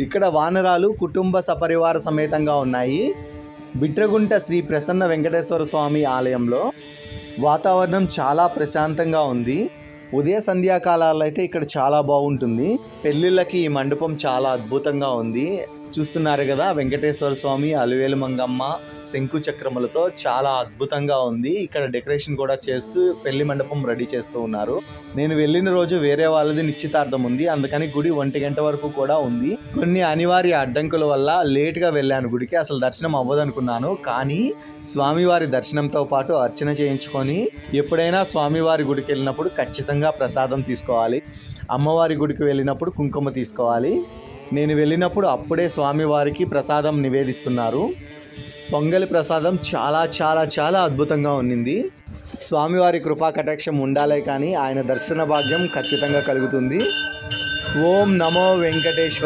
ఇక్కడ వానరాలు కుటుంబ సపరివార సమేతంగా ఉన్నాయి. బిట్రగుంట శ్రీ ప్రసన్న వెంకటేశ్వర స్వామి ఆలయంలో వాతావరణం చాలా ప్రశాంతంగా ఉంది. ఉదయ సంధ్యాకాలాల్లో అయితే ఇక్కడ చాలా బాగుంటుంది. పెళ్ళిళ్ళకి ఈ మండపం చాలా అద్భుతంగా ఉంది. చూస్తున్నారు కదా వెంకటేశ్వర స్వామి అలివేలు మంగమ్మ శంకు చక్రములతో చాలా అద్భుతంగా ఉంది. ఇక్కడ డెకరేషన్ కూడా చేస్తూ పెళ్ళి మండపం రెడీ చేస్తూ ఉన్నారు. నేను వెళ్ళిన రోజు వేరే వాళ్ళది నిశ్చితార్థం ఉంది. అందుకని గుడి ఒంటి గంట వరకు కూడా ఉంది. కొన్ని అనివార్య అడ్డంకుల వల్ల లేట్గా వెళ్ళాను గుడికి. అసలు దర్శనం అవ్వదనుకున్నాను. కానీ స్వామివారి దర్శనంతో పాటు అర్చన చేయించుకొని ఎప్పుడైనా స్వామివారి గుడికి వెళ్ళినప్పుడు ఖచ్చితంగా ప్రసాదం తీసుకోవాలి. అమ్మవారి గుడికి వెళ్ళినప్పుడు కుంకుమ తీసుకోవాలి. నేను వెళ్ళినప్పుడు అప్పుడే స్వామివారికి ప్రసాదం నివేదిస్తున్నారు. పొంగలి ప్రసాదం చాలా చాలా చాలా అద్భుతంగా ఉన్నింది. స్వామివారి కృపా కటాక్షం ఉండాలే కానీ ఆయన దర్శన భాగ్యం ఖచ్చితంగా కలుగుతుంది. ఓం నమో వెంకటేశ్వర